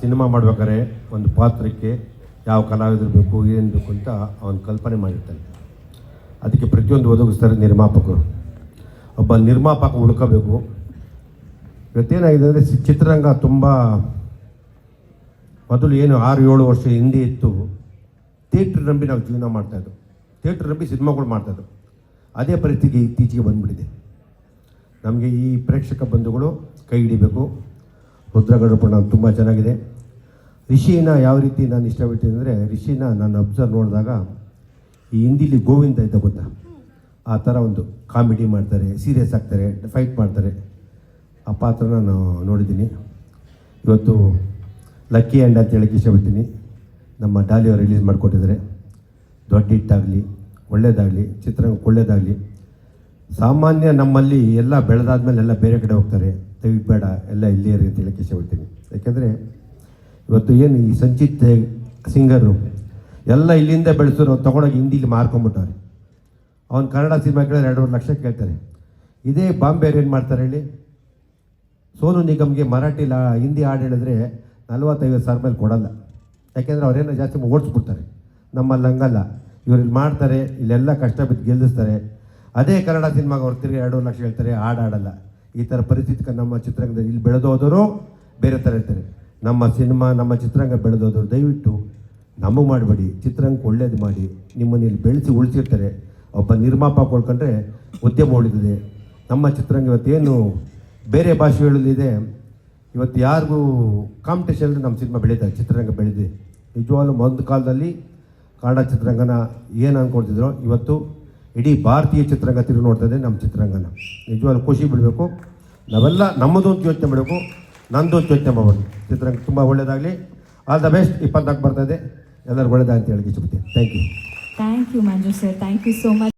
Cinema ಮಾಡ್ಬೇಕಾದ್ರೆ ಒಂದು ಪಾತ್ರಕ್ಕೆ ಯಾವ ಕಲಾವಿದರು ಬೇಕು, ಏನು ಬೇಕು ಅಂತ ಅವನು ಕಲ್ಪನೆ ಮಾಡಿರ್ತಾನೆ. ಅದಕ್ಕೆ ಪ್ರತಿಯೊಂದು ಒದಗಿಸ್ತಾರೆ ನಿರ್ಮಾಪಕರು. ಒಬ್ಬ ನಿರ್ಮಾಪಕ ಹುಡುಕಬೇಕು. ಇವತ್ತೇನಾಗಿದೆ ಅಂದರೆ ಚಿತ್ರರಂಗ ತುಂಬ ಮೊದಲು ಏನು ಆರು ಏಳು ವರ್ಷ ಹಿಂದೆ ಇತ್ತು. ಥಿಯೇಟ್ರ್ ನಂಬಿ ನಾವು ಜೀವನ ಮಾಡ್ತಾಯಿದ್ದು ಥಿಯೇಟ್ರ್ ನಂಬಿ ಸಿನಿಮಾಗಳು ಮಾಡ್ತಾಯಿದ್ದು ಅದೇ ಪರಿಸ್ಥಿತಿ ಇತ್ತೀಚೆಗೆ ಬಂದ್ಬಿಟ್ಟಿದೆ. ನಮಗೆ ಈ ಪ್ರೇಕ್ಷಕ ಬಂಧುಗಳು ಕೈ ಹಿಡಿಬೇಕು. ರುದ್ರಗಡಪಣ ತುಂಬ ಚೆನ್ನಾಗಿದೆ. ರಿಷಿನ ಯಾವ ರೀತಿ ನಾನು ಇಷ್ಟಪಡ್ತೀನಿ ಅಂದರೆ ರಿಷಿನ ನಾನು ಅಬ್ಸರ್ವ್ ನೋಡಿದಾಗ ಈ ಹಿಂದಿಲಿ ಗೋವಿಂದ ಇದ್ದ ಗೊತ್ತಾ? ಆ ಥರ ಒಂದು ಕಾಮಿಡಿ ಮಾಡ್ತಾರೆ ಸೀರಿಯಸ್ ಆಗ್ತಾರೆ ಫೈಟ್ ಮಾಡ್ತಾರೆ. ಆ ಪಾತ್ರನ ನಾನು ನೋಡಿದ್ದೀನಿ. ಇವತ್ತು ಲಕ್ಕಿ ಆ್ಯಂಡ್ ಅಂತ ಹೇಳಕ್ಕೆ ಇಷ್ಟಪಡ್ತೀನಿ. ನಮ್ಮ ಡಾಲಿಯವರು ರಿಲೀಸ್ ಮಾಡಿಕೊಟ್ಟಿದ್ದಾರೆ. ದೊಡ್ಡ ಹಿಟ್ಟಾಗಲಿ ಒಳ್ಳೇದಾಗಲಿ, ಚಿತ್ರರಂಗಕ್ಕೆ ಒಳ್ಳೇದಾಗಲಿ. ಸಾಮಾನ್ಯ ನಮ್ಮಲ್ಲಿ ಎಲ್ಲ ಬೆಳೆದಾದ್ಮೇಲೆ ಎಲ್ಲ ಬೇರೆ ಕಡೆ ಹೋಗ್ತಾರೆ. ದಯವಿಟ್ಟು ಎಲ್ಲ ಇಲ್ಲೇ ಇರಿ ಅಂತ ಹೇಳಕ್ಕೆ ಇಷ್ಟಪಡ್ತೀನಿ. ಯಾಕೆಂದರೆ ಇವತ್ತು ಏನು ಈ ಸಂಚಿತ್ ಸಿಂಗರು ಎಲ್ಲ ಇಲ್ಲಿಂದ ಬೆಳೆಸೋರು ತೊಗೊಂಡೋಗಿ ಹಿಂದಿಲಿ ಮಾರ್ಕೊಂಬಿಟ್ಟವ್ರೆ. ಅವ್ನು ಕನ್ನಡ ಸಿನಿಮಾ ಕೇಳಿದ್ರೆ ಎರಡೂವರೆ ಲಕ್ಷ ಕೇಳ್ತಾರೆ. ಇದೇ ಬಾಂಬೆಯವ್ರು ಏನು ಮಾಡ್ತಾರೆ ಹೇಳಿ? ಸೋನು ನಿಗಮ್ಗೆ ಮರಾಠಿ ಲಾ, ಹಿಂದಿ ಹಾಡು ಹೇಳಿದ್ರೆ ನಲ್ವತ್ತೈವತ್ತು ಸಾವಿರ ಮೇಲೆ ಕೊಡಲ್ಲ. ಯಾಕೆಂದರೆ ಅವರೇನೋ ಜಾಸ್ತಿ ಓಡಿಸ್ಬಿಡ್ತಾರೆ. ನಮ್ಮಲ್ಲಿ ಹಂಗಲ್ಲ. ಇವ್ರು ಇಲ್ಲಿ ಮಾಡ್ತಾರೆ, ಇಲ್ಲೆಲ್ಲ ಕಷ್ಟ ಬಿದ್ದು ಗೆಲ್ಲಿಸ್ತಾರೆ. ಅದೇ ಕನ್ನಡ ಸಿನಿಮಾಗೆ ಅವ್ರು ತಿರುಗಿ ಎರಡು ಲಕ್ಷ ಹೇಳ್ತಾರೆ, ಹಾಡು ಆಡಲ್ಲ ಈ ಥರ ಪರಿಸ್ಥಿತಿ ನಮ್ಮ ಚಿತ್ರರಂಗದಲ್ಲಿ ಇಲ್ಲಿ ಬೆಳೆದೋದವರು ಬೇರೆ ಥರ ಇರ್ತಾರೆ. ನಮ್ಮ ಸಿನಿಮಾ, ನಮ್ಮ ಚಿತ್ರರಂಗ ಬೆಳೆದೋದ್ರು ದಯವಿಟ್ಟು ನಮಗೆ ಮಾಡಬೇಡಿ. ಚಿತ್ರರಂಗಕ್ಕೆ ಒಳ್ಳೇದು ಮಾಡಿ. ನಿಮ್ಮನ್ನು ಇಲ್ಲಿ ಬೆಳೆಸಿ ಉಳಿಸಿರ್ತಾರೆ. ಒಬ್ಬ ನಿರ್ಮಾಪಕ ಉಳ್ಕೊಂಡ್ರೆ ಉದ್ಯಮ ಉಳಿದಿದೆ ನಮ್ಮ ಚಿತ್ರರಂಗ ಇವತ್ತೇನು ಬೇರೆ ಭಾಷೆ ಭಾಷೆಗಳಲ್ಲಿದೆ ಇವತ್ತು ಯಾರಿಗೂ ಕಾಂಪಿಟೇಷನ್ ನಮ್ಮ ಸಿನಿಮಾ ಬೆಳೀತಾರೆ ಚಿತ್ರರಂಗ ಬೆಳೆದಿದೆ. ನಿಜವಾಗ್ಲೂ ಒಂದು ಕಾಲದಲ್ಲಿ ಕನ್ನಡ ಚಿತ್ರರಂಗನ ಏನು ಅಂದ್ಕೊಳ್ತಿದ್ರು ಇವತ್ತು ಇಡೀ ಭಾರತೀಯ ಚಿತ್ರರಂಗ ತಿರುಗಿ ನೋಡ್ತಾ ಇದೆ ನಮ್ಮ ಚಿತ್ರರಂಗನ. ನಿಜವಾಗ್ಲೂ ಖುಷಿ ಬಿಡಬೇಕು ನಾವೆಲ್ಲ ನಮ್ಮದು ಅಂತ ಯೋಚನೆ ಮಾಡಬೇಕು. ನಂದು ಅಂತ ಯೋಚನೆ ಮಾಡಬಾರ್ದು ಚಿತ್ರರಂಗ ತುಂಬ ಒಳ್ಳೆಯದಾಗಲಿ ಆಲ್ ದ ಬೆಸ್ಟ್ ಇಪ್ಪತ್ನಾಲ್ಕು ಬರ್ತಾ ಇದೆ. ಎಲ್ಲರಿಗೂ ಒಳ್ಳೆಯದಾಗ ಅಂತ ಹೇಳಿ ಇಷ್ಟಪಡ್ತೀನಿ thank you thank you Manju sir thank you so much